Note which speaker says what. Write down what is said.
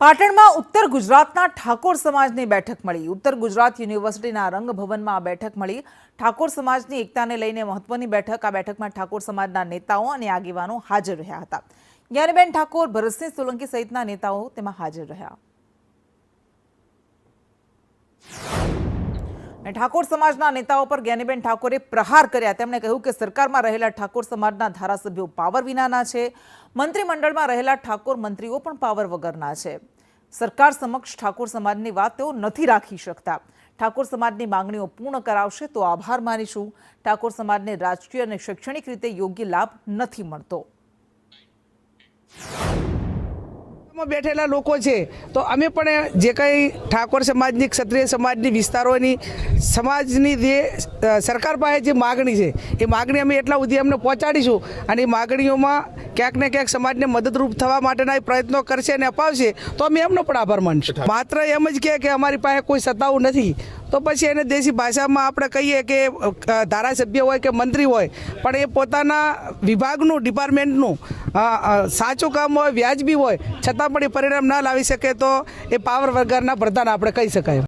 Speaker 1: પાટણમાં ઉત્તર ગુજરાતના ઠાકોર સમાજની બેઠક મળી. ઉત્તર ગુજરાત યુનિવર્સિટીના રંગભવનમાં આ બેઠક મળી. ઠાકોર સમાજની એકતાને લઈને મહત્વની બેઠક. આ બેઠકમાં ઠાકોર સમાજના નેતાઓ અને આગેવાનો હાજર રહ્યા હતા. જ્ઞાનીબેન ઠાકોર ભરતસિંહ સોલંકી સહિતના નેતાઓ તેમાં હાજર રહ્યા. અને ઠાકોર સમાજના નેતાઓ પર જ્ઞાનીબેન ઠાકોરે પ્રહાર કર્યા. તેમણે કહ્યું કે સરકારમાં રહેલા ઠાકોર સમાજના ધારાસભ્યો પાવર વિનાના છે. મંત્રીમંડળમાં રહેલા ઠાકોર મંત્રીઓ પણ પાવર વગરના છે. સરકાર સમક્ષ ઠાકોર સમાજની વાત તેઓ નથી રાખી શકતા. ઠાકોર સમાજની માંગણીઓ પૂર્ણ કરાવશે તો આભાર માનીશું. ઠાકોર સમાજને રાજકીય અને શૈક્ષણિક રીતે યોગ્ય લાભ નથી મળતો.
Speaker 2: માં બેઠેલા લોકો છે તો અમે પણ જે કંઈ ઠાકોર સમાજની ક્ષત્રિય સમાજની વિસ્તારોની સમાજની જે સરકાર પાસે જે માગણી છે એ માગણી અમે એટલા સુધી અમને પહોંચાડીશું અને એ માગણીઓમાં ક્યાંક ને ક્યાંક સમાજને મદદરૂપ થવા માટેના પ્રયત્નો કરશે અને અપાવશે તો અમે એમનો પણ આભાર માનશું. માત્ર એમ જ કહે કે અમારી પાસે કોઈ સત્તાઓ નથી તો પછી એને દેશી ભાષામાં આપણે કહીએ કે ધારાસભ્ય હોય કે મંત્રી હોય પણ એ પોતાના વિભાગનું ડિપાર્ટમેન્ટનું સાચું કામ હોય, વ્યાજબી હોય, છતાં પણ એ પરિણામ ના લાવી શકે તો એ પાવર વગરના પ્રધાન આપણે કહી શકાય.